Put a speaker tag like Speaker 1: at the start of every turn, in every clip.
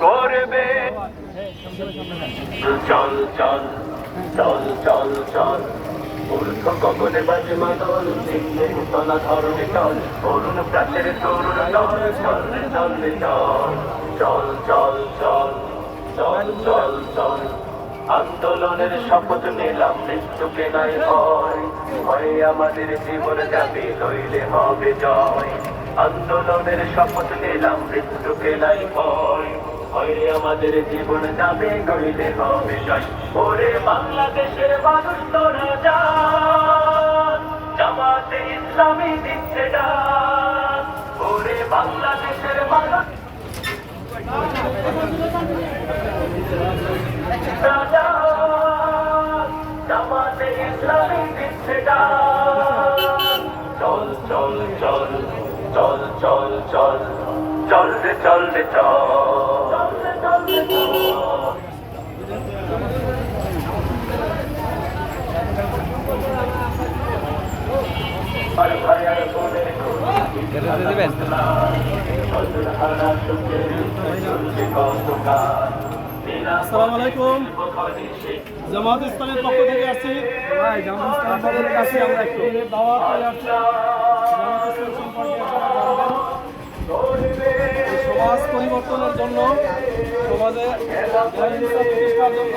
Speaker 1: করবে চল চল চল চল চল চল চল চল চল চল চল চল চল চল আন্দোলনের শপথ নিলাম মৃত্যুকে নাই হয় আমাদের জীবন যাবে লইলে হবে জয় আন্দোলনের শপথ নিলাম মৃত্যুকে নাই ভয় ভয় আমাদের জীবন যাবে গইলে হবে ওরে বাংলাদেশের মানুষ তোরা যান জামাতে ইসলামী দিচ্ছে ডাক ওরে বাংলাদেশের মানুষ জামাতে ইসলামী দিচ্ছে ডাক চল চল চল চল চল চল চল রে, চল চল চল রে চল রে চল আর ভাই আর বোনের
Speaker 2: দেবেন?
Speaker 3: আসসালামু আলাইকুম। জামাত ইসলামের পক্ষ থেকে আসছি। ভাই জামাত ইসলামের আসছি আমরা একটু। দাওয়াত করে আসছি। জামাত ইসলাম সম্পর্কে সমাজ পরিবর্তনের জন্য সমাজে প্রতিষ্ঠার জন্য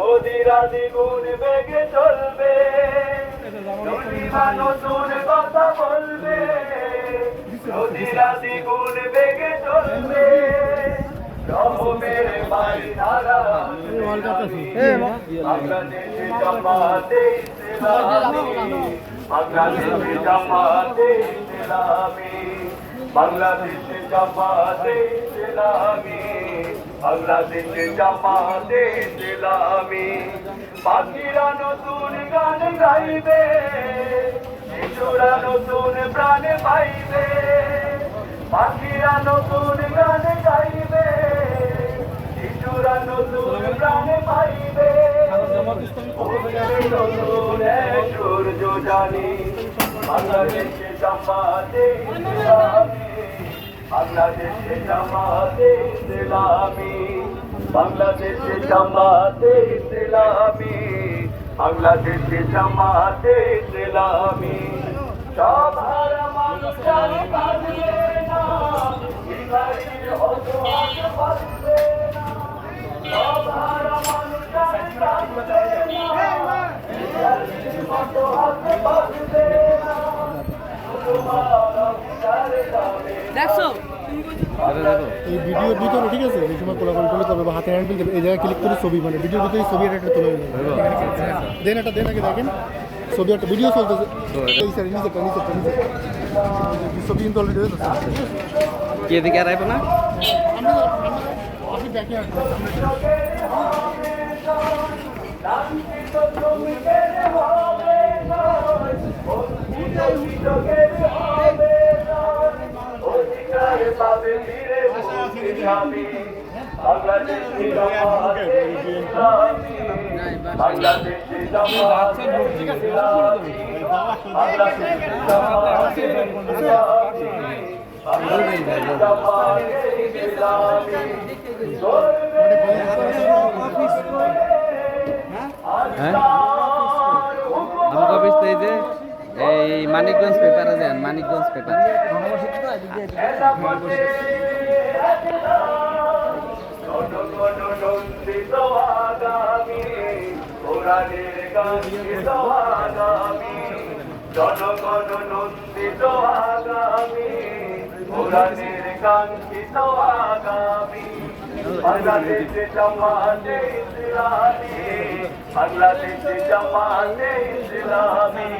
Speaker 1: নদীরা দ্বিগুণ বেগে চলবে। নীলিমা নতুন কথা বলবে। নদীরা দ্বিগুণ বেগে চলবে। রহমের বাড়ি ধারা বাংলাদেশে জামাতে বাংলাদেশে জামাতে বাংলাদেশে জামাতে ইসলামী। বাংলাদেশে জামাতে ইসলামী পাখিরা নতুন গান গাইবে শিশুরা নতুন প্রাণ পাইবে পাখিরা নতুন গান গাইবে শিশুরা নতুন প্রাণ পাইবে। সূর্য জানি, বাংলাদেশে জামাতে ইসলামী বাংলাদেশে জামাতে ইসলামী, বাংলাদেশে জামাতে ইসলামী, বাংলাদেশে জামাতে ইসলামী। সব হারা মানুষ আর কাঁদবে না ভিখারির হতো আজ বাঁচবে না। সব হারা মানুষ আর কাঁদবে না ভিখারির হতো আজ বাঁচবে না। তোমার অধিকার যাবে
Speaker 4: দেখছ?
Speaker 5: এই ভিডিওর ভিতরে ঠিক আছে? এই সময় কোলাকুলি করলে তবে বা হাতে হ্যান্ডেল দেবে এই জায়গায় ক্লিক করে ছবি মানে ভিডিওর ভিতরে ছবি একটা তুলে নেবে দেন একটা দেন আগে দেখেন। ছবি একটা ভিডিও চলতেছে। এই স্যার নিচে নিচে নিচে ছবি কিন্তু অলরেডি হয়ে যাচ্ছে
Speaker 2: কি এদিকে আর আইব না?
Speaker 5: আপনি দেখে আসবেন
Speaker 1: ইসলামী, বাংলাদেশি
Speaker 2: হ্যাঁ? আমাকে অফিস এই যে এই মানিকগঞ্জ পেপারে দেন মানিকগঞ্জ পেপার
Speaker 1: কোরআনের গান্ধিত আগামী। কোরআনের কাঙ্ক্ষিত আগামী। বাংলাদেশে জামাতে ইসলামী বাংলাদেশে জামাতে ইসলামী,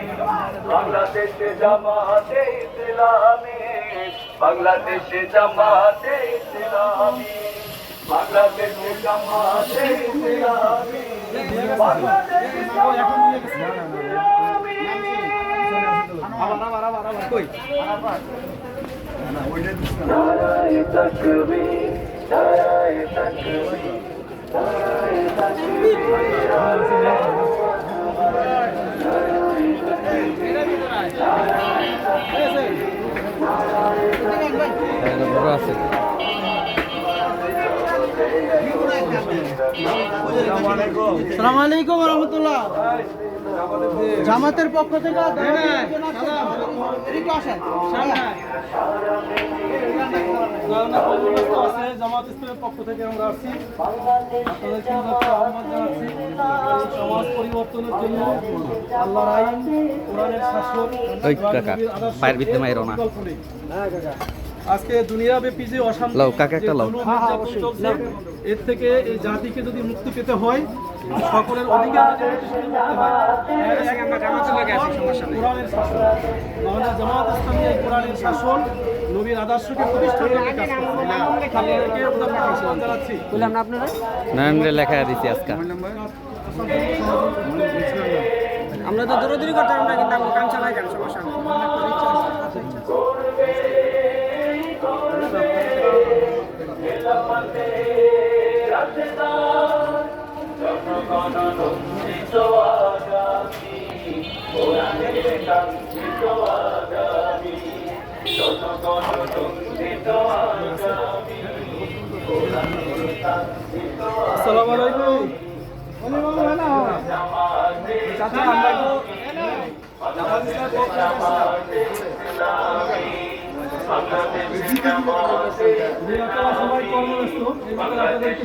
Speaker 1: বাংলাদেশে জামাতে ইসলামী, বাংলাদেশে জামাতে ইসলামী, বাংলাদেশে জামাতে ইসলামী, বাংলাদেশে জামাতে ইসলামী। নারায়ে তাকবীর নারায়ে তাকবীর। নারায়ে তাকবীর
Speaker 2: আছে
Speaker 3: সালাম আলাইকুম রহমতুল্লাহ জামাতের পক্ষ থেকে জামাত ইসলামের পক্ষ থেকে আমরা আসছি আপনাদেরকে আহ্বান জানাচ্ছি সমাজ পরিবর্তনের জন্য আল্লাহর আইন কোরআনের শাসন
Speaker 2: পায়ের না।
Speaker 3: আজকে দুনিয়াব্যাপী যে অশান্তি। চলছে, এর থেকে এই জাতিকে যদি মুক্তি পেতে হয় সকলের অধিকার হয় কোরআনের শাসন আমাদের জামাত ইসলামী কোরআনের শাসন নবীর আদর্শকে প্রতিষ্ঠা করতে কাজ করছে। জানাচ্ছি।
Speaker 2: লেখা দিছি আজকে।
Speaker 4: আমরা তো দৌড়দৌড়ি করতাম না কিন্তু আমরা কাম চালাই কেন সমস্যা নেই
Speaker 3: আসসালামু আলাইকুম। চাচা আমরা সবাই কর্মব্যস্ত। আপনাদেরকে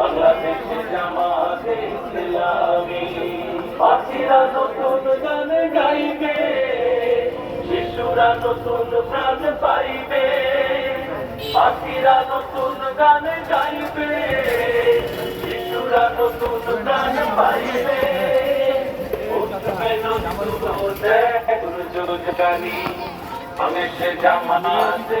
Speaker 1: বাংলাদেশে জামাতে ইসলামী পাখিরা নতুন গান গাইবে শিশুরা নতুন প্রাণ পাইবে পাখিরা নতুন গান গাইবে শিশুরা নতুন প্রাণ পাইবে উঠবে নতুন দুর্যোগকারী বাংলাদেশে জামাতে